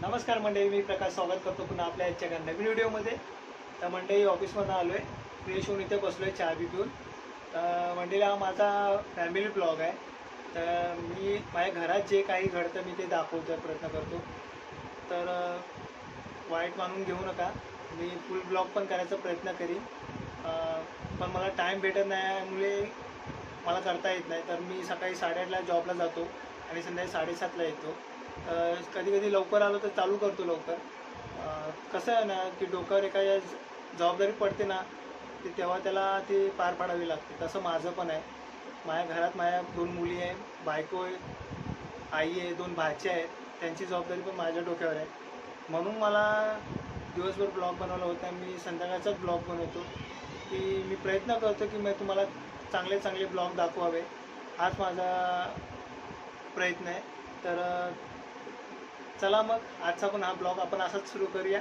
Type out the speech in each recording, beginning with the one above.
नमस्कार मंडळी मी प्रकाश स्वागत करतो पुन्हा आपल्या आजच्या एका नवीन व्हिडिओमध्ये. तर मंडळी ऑफिसमधून आलो आहे फ्रेश होऊन इथे बसलो आहे चहा बी पिऊन तर मंडळी हा माझा फॅमिली ब्लॉग आहे. तर मी माझ्या घरात जे काही घडतं मी ते दाखवतो प्रयत्न करतो. तर वाईट मानून घेऊ नका. मी फुल ब्लॉग पण करायचा प्रयत्न करीन. पण मला टाईम भेटत नाहीमुळे मला करता येत नाही. तर मी सकाळी साडेआठला जॉबला जातो आणि संध्याकाळी साडेसातला येतो. कधी कधी लवकर आलो तर चालू करतो लवकर. कसं आहे ना की डोक्यावर एका जबाबदारी पडते ना ते तेव्हा त्याला ती पार पाडावी लागते. तसं माझं पण आहे. माझ्या घरात माझ्या दोन मुली आहे बायको आहे आई आहे दोन भाचे आहेत. त्यांची जबाबदारी पण माझ्या डोक्यावर आहे. म्हणून मला दिवसभर ब्लॉग बनवला होता. मी संध्याकाळचाच ब्लॉग बनवतो. की मी प्रयत्न करतो की मी तुम्हाला चांगले चांगले ब्लॉग दाखवावे. हाच माझा प्रयत्न आहे. तर चला मग आजचा पण हा ब्लॉग आपण असाच सुरू करूया.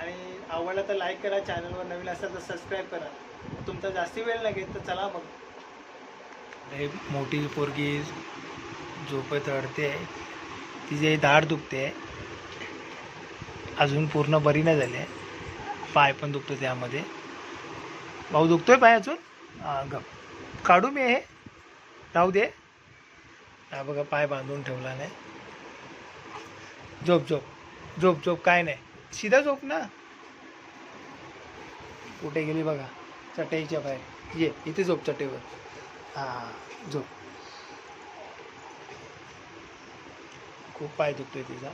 आणि आवडला तर लाईक करा चॅनलवर नवीन असेल तर सबस्क्राईब करा. तुमचा जास्ती वेळ नाही घेत तर चला मग. हे मोठी पोरगी झोपत अडते तिचे दाढ दुखते. अजून पूर्ण बरी नाही झाली पाय पण दुखतो त्यामध्ये भाऊ दुखतोय पाय अजून? गप. काढू मी हे. राहू दे. हा बघा पाय बांधून ठेवला नाही. झोप झोप. झोप झोप काय नाही. सीधा झोप ना. कुठे गेली बघा. चटईच्या बाहेर. ये इथे झोप चटईवर. हां झोप. खूप पाय दुखतोय तिचा.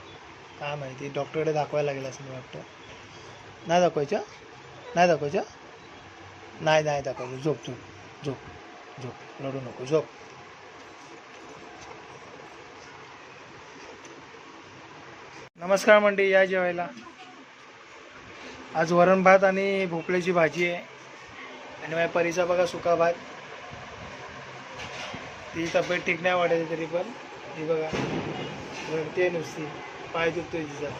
काय माहिती डॉक्टरकडे दाखवायला लागेल असं मला वाटतं. नाही दाखवायचं? नाही दाखवायचं? नाही नाही दाखवायचं. झोप झोप. झोप झोप. रडू नको. झोप. नमस्कार मंडळी या जेवायला. आज वरण भात आणि भोपळ्याची भाजी आहे. आणि माझ्या परीचा बघा सुका भात. ती तब्येत ठीक नाही वाटायची तरी पण. ती बघा रडते नुसती. पाय दुखतोय तिचा.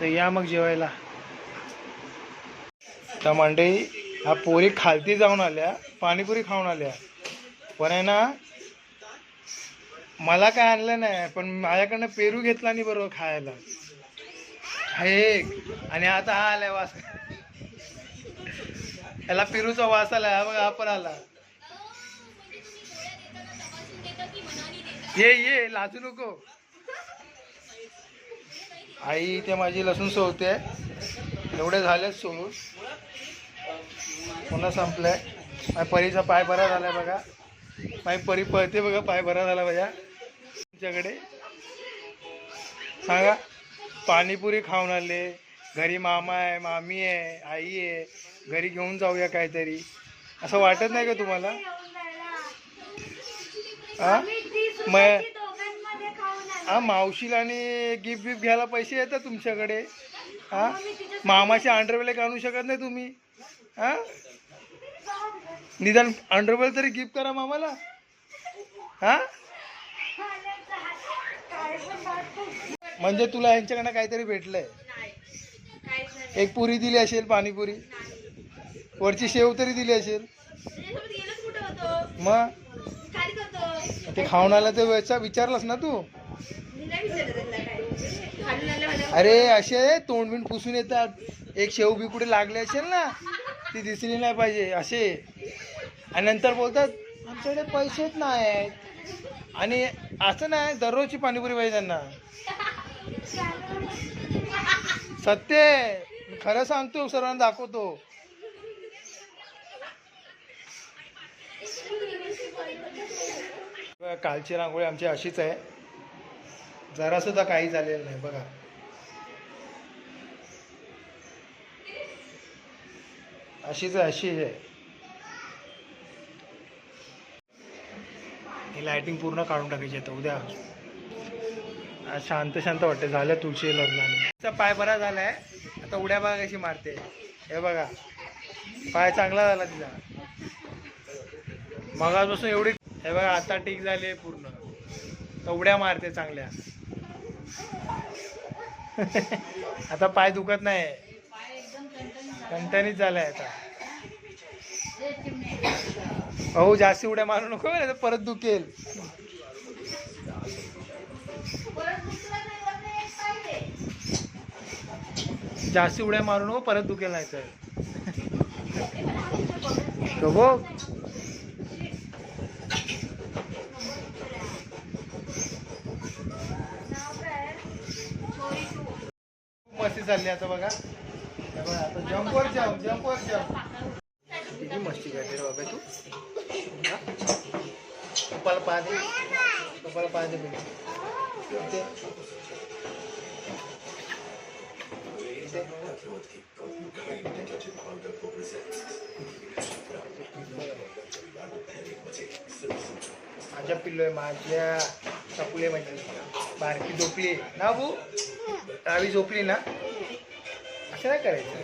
तर या मग जेवायला. तर मंडळी हा पोरी खालती जाऊन आल्या पाणीपुरी खाऊन आल्या. पण आहे ना मला काय आणलं नाही पण माझ्याकडनं पेरू घेतला नाही बरोबर खायला. हे एक. आणि आता हा आलाय वास. याला पेरूचा वास आलाय हा बघा हा पण आला. ये ये लाजू नको. आई इथे माझी लसूण सोडते एवढे झालेच सोडून पुन्हा संपलंय. माझ्या परीचा पाय बरा झालाय बघा. माझी परी पळते बघा पाय बरा झाला माझ्या. तुमच्याकडे? सांगा. पाणीपुरी खाऊन आले. घरी मामा आहे मामी आहे आई आहे. घरी घेऊन जाऊया काहीतरी. असं वाटत नाही का तुम्हाला? हा मग हां मावशीला आणि गिफ्ट बिफ्ट घ्यायला पैसे येतात तुमच्याकडे. हा मामाचे अंडरवेल एक आणू शकत नाही तुम्ही. हा निदान अंडरवेल तरी गिफ्ट करा मामाला. हा म्हणजे तुला यांच्याकडनं काहीतरी भेटलंय? एक पुरी दिली असेल पाणीपुरी? वरची शेव तरी दिली असेल? मग? ते खाऊन आलं तर विचारलास ना तू? अरे असे तोंडबिंड पुसून येतात. एक शेव बी कुठे लागले असेल ना ती दिसली नाही पाहिजे असे. आणि नंतर बोलतात आमच्याकडे पैसेच नाही आहेत आणि असं नाही दररोजची पाणीपुरी पाहिजे त्यांना. सत्य आहे. खरं सांगतो सर्वांना दाखवतो. बघा, कालची रांगोळी आमची अशीच आहे. जरा सुद्धा काही झालेलं नाही बघा. अशीच आहे अशी आहे. ही लायटिंग पूर्ण काढून टाकायची आता उद्या. शांत शांत वाटते झालं तुळशी लग्नाने. पाय बरा झालाय आता उड्या बघा कशी मारते. हे बघा पाय चांगला झाला तिचा. मगापासून एवढी हे बघा आता ठीक झाले पूर्ण. तर उड्या मारते चांगल्या. आता पाय दुखत नाही. कंटनीच झालाय आता. अहो जास्ती उड्या मारू नको नाही तर परत दुखेल. जास्ती उड्या मारू नको परत दुखेल नाही तर तो बघ. खूप मस्ती चालली आता बघा. आता जम्पवर जम्प जम्पवर जम्प किती मस्ती करते बाबा तू? तुपाला पाहते पप्पाला पाहते पहिले माझ्या पिल्लो आहे माझ्या चपले म्हणजे. बारकी झोपली. ना बू रावी झोपली ना? असं नाही करायचं.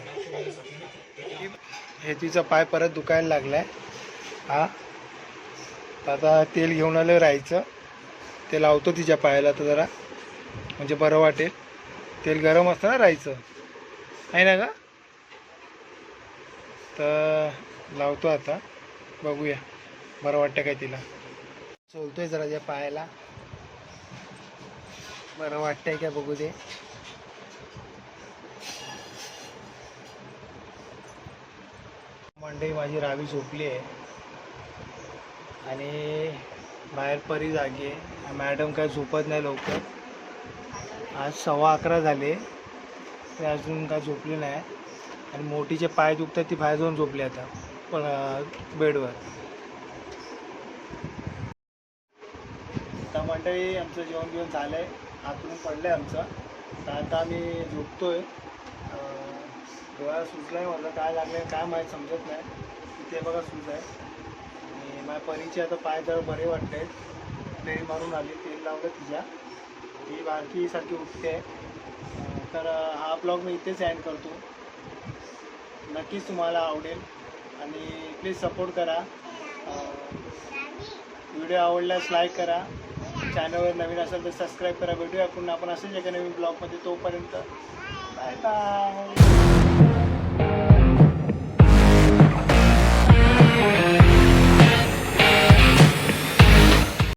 हे तिचा पाय परत दुखायला लागलाय. हा? आता तेल घेऊन आलं राहायचं. ते लावतो तिच्या पायाला तर जरा. म्हणजे बरं वाटेल. तेल गरम असतं ना राहायचं. आहे ना का तर लावतो आता. बघूया. बरं वाटतं काय तिला. चोलतोय जरा त्या पायाला. बरं वाटतंय काय बघू दे. मंडई माझी रावी झोपली आहे. आणि बाहेर परी जागी आहे मॅडम काय झोपत नाही लवकर. आज सव्वा अकरा झाले. ते अजून काय झोपली नाही. आणि मोठीचे पाय दुखतात ती बाहेर जाऊन झोपली आता. पण बेडवर. आता मंडळी आमचं जेवण बिवण झालं आहे आतून पडलं आहे आमचं. तर आता आम्ही झोपतो आहे डोळा सुजला आहे म्हटलं काय लागलं आहे काय माहीत समजत नाही. तिथे बघा सूज आहे माझ्या परीचे आता पाय जरा बरे वाटले. तेल मारून आली तेल लावलं तिच्या. ती बारकी सारखी उठते. तर हा ब्लॉग मी इथेच अँड करतो. नक्कीच तुम्हाला आवडेल. आणि प्लीज सपोर्ट करा. व्हिडिओ आवडल्यास लाईक करा. चॅनलवर नवीन असेल तर सबस्क्राईब करा. भेटूया पुन्हा आपण असेल एका नवीन ब्लॉगमध्ये तोपर्यंत. Bye bye